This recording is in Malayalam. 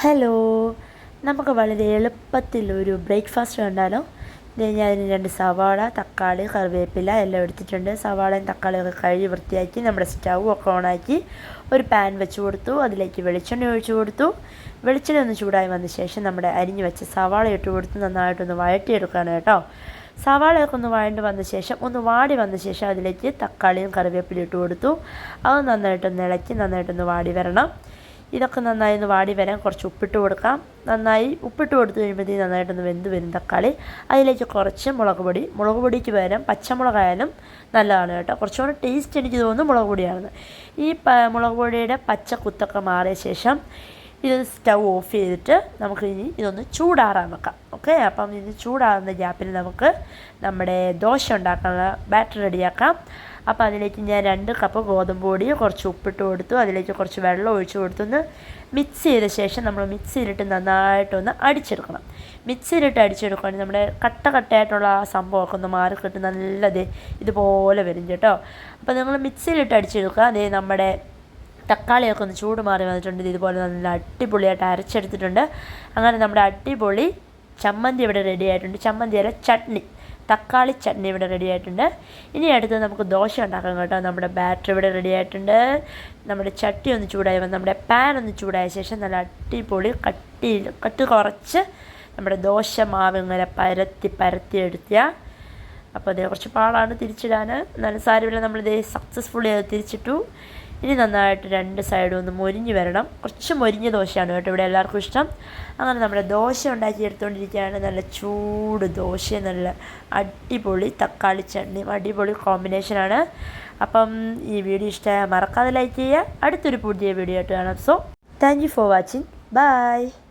ഹലോ. നമുക്ക് വളരെ എളുപ്പത്തിൽ ഒരു ബ്രേക്ക്ഫാസ്റ്റ് ഉണ്ടാലോ ഞാൻ രണ്ട് സവാള തക്കാളി കറിവേപ്പില എല്ലാം എടുത്തിട്ടുണ്ട്. സവാളയും തക്കാളിയൊക്കെ കഴുകി വൃത്തിയാക്കി നമ്മുടെ സ്റ്റൗ ഒക്കെ ഓണാക്കി ഒരു പാൻ വെച്ച് കൊടുത്തു. അതിലേക്ക് വെളിച്ചെണ്ണ ഒഴിച്ച് കൊടുത്തു. വെളിച്ചെണ്ണ ഒന്ന് ചൂടായി വന്ന ശേഷം നമ്മുടെ അരിഞ്ഞു വെച്ച സവാള ഇട്ട് കൊടുത്ത് നന്നായിട്ടൊന്ന് വഴറ്റിയെടുക്കുകയാണ് കേട്ടോ. സവാളയൊക്കെ ഒന്ന് വഴണ്ട് വന്ന ശേഷം ഒന്ന് വാടി വന്ന ശേഷം അതിലേക്ക് തക്കാളിയും കറിവേപ്പിലയും ഇട്ട് കൊടുത്തു. അത് നന്നായിട്ടൊന്ന് ഇളക്കി നന്നായിട്ടൊന്ന് വാടി വരണം. ഇതൊക്കെ നന്നായി ഒന്ന് വാടി വരാൻ കുറച്ച് ഉപ്പിട്ട് കൊടുക്കാം. നന്നായി ഉപ്പിട്ട് കൊടുത്തു കഴിയുമ്പോഴത്തേക്ക് നന്നായിട്ടൊന്ന് വെന്ത് വരും തക്കാളി. അതിലേക്ക് കുറച്ച് മുളക് പൊടി. മുളക് പൊടിക്ക് പകരം പച്ചമുളകായാലും നല്ലതാണ് കേട്ടോ. കുറച്ചുകൂടെ ടേസ്റ്റ് എനിക്ക് തോന്നുന്നു മുളക് പൊടിയാണെന്ന്. ഈ മുളക് പൊടിയുടെ പച്ച കുത്തൊക്കെ മാറിയ ശേഷം ഇത് സ്റ്റൗ ഓഫ് ചെയ്തിട്ട് നമുക്ക് ഇനി ഇതൊന്ന് ചൂടാറാൻ വെക്കാം. ഓക്കെ അപ്പം ഇത് ചൂടാകുന്ന ഗ്യാപ്പിൽ നമുക്ക് നമ്മുടെ ദോശ ഉണ്ടാക്കാനുള്ള ബാറ്റർ റെഡിയാക്കാം. അപ്പോൾ അതിലേക്ക് ഞാൻ രണ്ട് കപ്പ് ഗോതമ്പ് പൊടി കുറച്ച് ഉപ്പിട്ട് കൊടുത്തു. അതിലേക്ക് കുറച്ച് വെള്ളം ഒഴിച്ചു കൊടുത്തൊന്ന് മിക്സ് ചെയ്ത ശേഷം നമ്മൾ മിക്സിയിലിട്ട് നന്നായിട്ടൊന്ന് അടിച്ചെടുക്കണം. മിക്സിയിലിട്ട് അടിച്ചെടുക്കുകയാണെങ്കിൽ നമ്മുടെ കട്ട കട്ടയായിട്ടുള്ള ആ സംഭവമൊക്കെ ഒന്ന് മാറിക്കിട്ട് നല്ലത് ഇതുപോലെ വരും കേട്ടോ. അപ്പോൾ നിങ്ങൾ മിക്സിയിലിട്ട് അടിച്ചെടുക്കുക. അതേ നമ്മുടെ തക്കാളിയൊക്കെ ഒന്ന് ചൂട് മാറി വന്നിട്ടുണ്ട്. ഇതുപോലെ നല്ല അടിപൊളിയായിട്ട് അരച്ചെടുത്തിട്ടുണ്ട്. അങ്ങനെ നമ്മുടെ അടിപൊളി ചമ്മന്തി ഇവിടെ റെഡി ആയിട്ടുണ്ട്. ചമ്മന്തി അല്ല ചട്നി. തക്കാളി ചട്നി ഇവിടെ റെഡി ആയിട്ടുണ്ട്. ഇനി അടുത്ത് നമുക്ക് ദോശ ഉണ്ടാക്കാം കേട്ടോ. നമ്മുടെ ബാറ്റർ ഇവിടെ റെഡി ആയിട്ടുണ്ട്. നമ്മുടെ ചട്ടി ഒന്ന് ചൂടായി നമ്മുടെ പാൻ ഒന്ന് ചൂടായ ശേഷം നല്ല അടിപൊളി കട്ടി കട്ട് കുറച്ച് നമ്മുടെ ദോശ മാവ് ഇങ്ങനെ പരത്തി പരത്തി എടുത്തിയ. അപ്പോൾ അതേ കുറച്ച് പാടാണ് തിരിച്ചിടാൻ. എന്നാലും സാരമില്ല നമ്മളിത് സക്സസ്ഫുള്ളി അത് തിരിച്ചിട്ടു. ഇനി നന്നായിട്ട് രണ്ട് സൈഡും ഒന്ന് മൊരിഞ്ഞ് വരണം. കുറച്ച് മൊരിഞ്ഞ ദോശയാണ് കേട്ടോ ഇവിടെ എല്ലാവർക്കും ഇഷ്ടം. അങ്ങനെ നമ്മുടെ ദോശ ഉണ്ടാക്കി എടുത്തുകൊണ്ടിരിക്കുകയാണ് നല്ല ചൂട് ദോശ നല്ല അടിപൊളി തക്കാളി ചട്നിയും അടിപൊളി കോമ്പിനേഷനാണ് അപ്പം ഈ വീഡിയോ ഇഷ്ടമായ മറക്കാതെ ലൈക്ക് ചെയ്യുക. അടുത്തൊരു പുതിയ വീഡിയോ ആയിട്ട് കാണാം. So thank you for watching bye